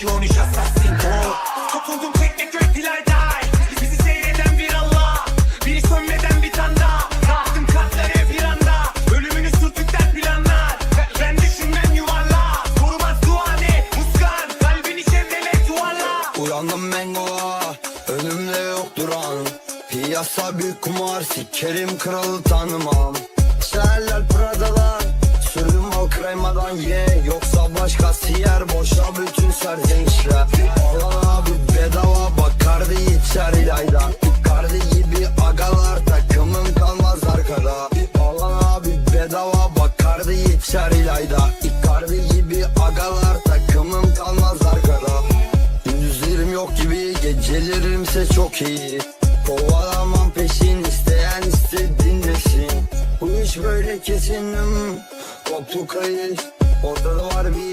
Kion iş assassin Kapıldım tek tek gökdiler day Bizi seyreden bir Allah Biri sönmeden bir tane daha Kalktım katlara bir anda. Ölümünü sürtükler planlar. Ben, ben düşünmem yuvarla. Korumaz duane muskan. Kalbini çevrele duvarla. Uyandım ben goa Önümde yok duran. Piyasa büyük kumar Sikerim kralı tanımam. Seherler pradalar Sürüm o kremadan ye. Yeah. Yoksa başka bütün serzenişler Alan abi bedava Bak kardı içer ilayda. Kardı gibi agalar Takımım kalmaz arkada. Alan abi bedava Bak kardı içer ilayda. Kardı gibi agalar Takımım kalmaz arkada. Gündüzlerim yok gibi Gecelerimse çok iyi. Kovalamam peşin isteyen istediğin desin Bu iş böyle kesinim Koptu kayış Ortada var bir